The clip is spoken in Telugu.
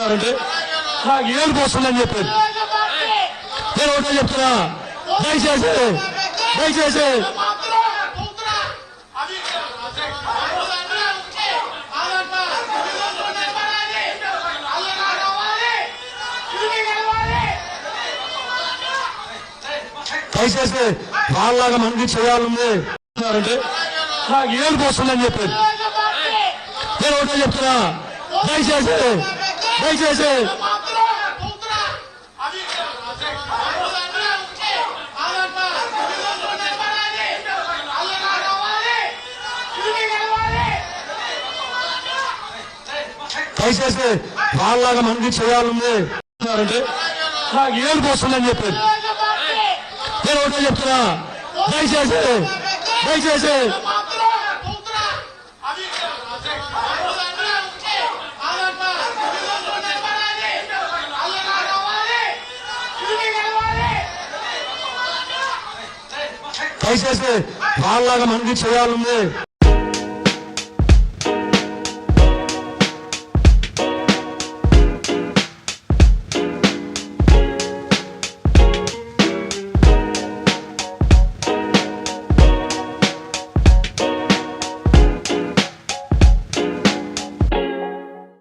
చేస్తున్నారంటే నాకు ఏడుపు వస్తుందని చెప్పారు. నేను ఒకటే చెప్తున్నా. దయచేసి దయచేసి. దయచేసి వాళ్ళలాగా మనకి చేయాలని అంటే నాకు ఏడుపు వస్తుందని చెప్పారు. నేను ఒకటే చెప్తున్నా. దయచేసి దయచేసి దయచేసి వాళ్ళలాగా మనకి చేయాలని అంటే నాకు ఏడుపు వస్తుందని చెప్పారు. నేను ఒకటే చెప్తున్నా. దయచేసి దయచేసి దయచేసి వాళ్ళలాగా మనకి చేయాలని